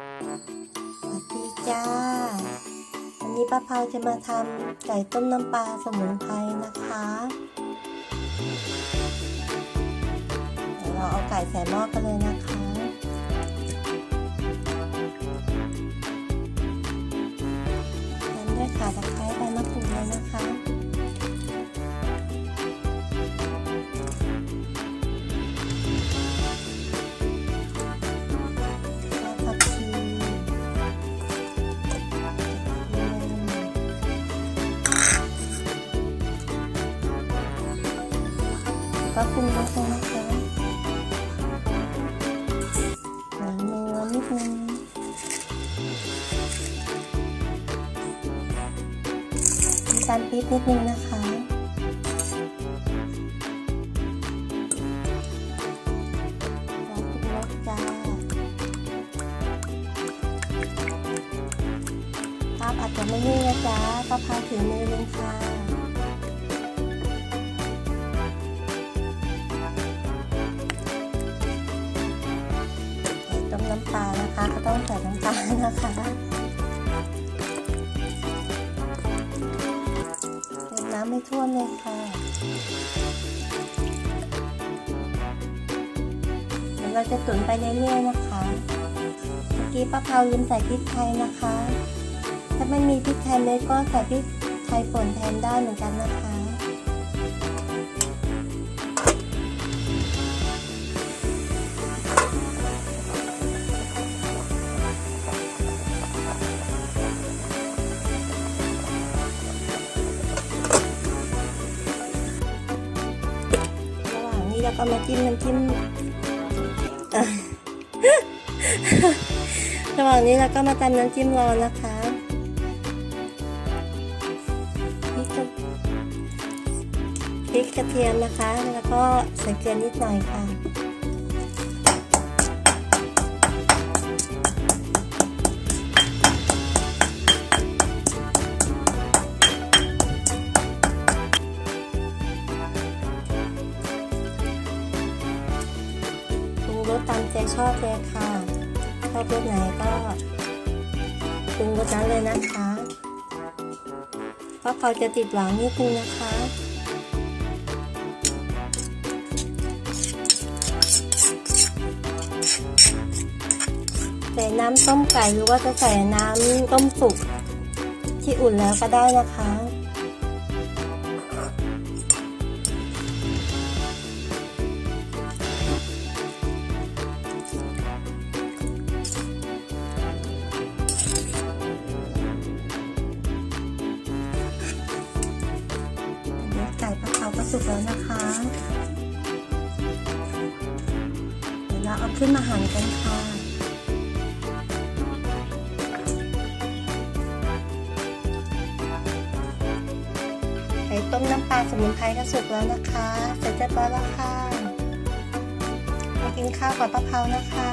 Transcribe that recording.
สวัสดีจ้า วันนี้ป้าเผาจะมาทำไก่ต้มน้ำปลาสมุนไพรนะคะเดี๋ยวเราเอาไก่ใส่หม้อกันเลยนะคะตามด้วยข่าตะไคร้ใบมะกรูดเลยนะคะ ก็ปรุงรสเลยนะคะหนังนัวนิดนึงน้ำตาลปี๊บนิดนึงนะคะภาพอาจจะไม่นิ่งนะจ๊ะก็พาถือมือเลยค่ะ น้ำปลานะคะ ก็ต้องใส่น้ำตาลนะคะเติมน้ำไม่ท่วมเลยค่ะเดี๋ยวเราจะตุ๋นไปเรื่อยๆนะคะเมื่อกี้ป้าเผาลืมใส่พริกไทยนะคะ ถ้าไม่มีพริกไทยเม็ดก็ใส่พริกไทยป่นแทนได้เหมือนกันนะคะ แล้วก็มาจิ้มน้ำจิ้มระหว่างนี้เราก็มาตำน้ำจิ้มรอนะคะพริกกระเทียมนะคะ แล้วก็ใส่เกลือนิดหน่อยค่ะ รสตามใจชอบเลยค่ะ ชอบรสไหนก็ปรุงรสนั้นเลยนะคะเพราะเขาจะติดหวานนิดนึงนะคะใส่น้ำต้มไก่หรือว่าจะใส่น้ำต้มสุกที่อุ่นแล้วก็ได้นะคะ สุกแล้วนะคะเดี๋ยวเราเอาขึ้นมาหั่นกันค่ะไก่ต้มน้ำปลาสมุนไพรก็สุกแล้วนะคะ เสร็จเรียบร้อยแล้วค่ะมากินข้าวกับป้าเผานะคะ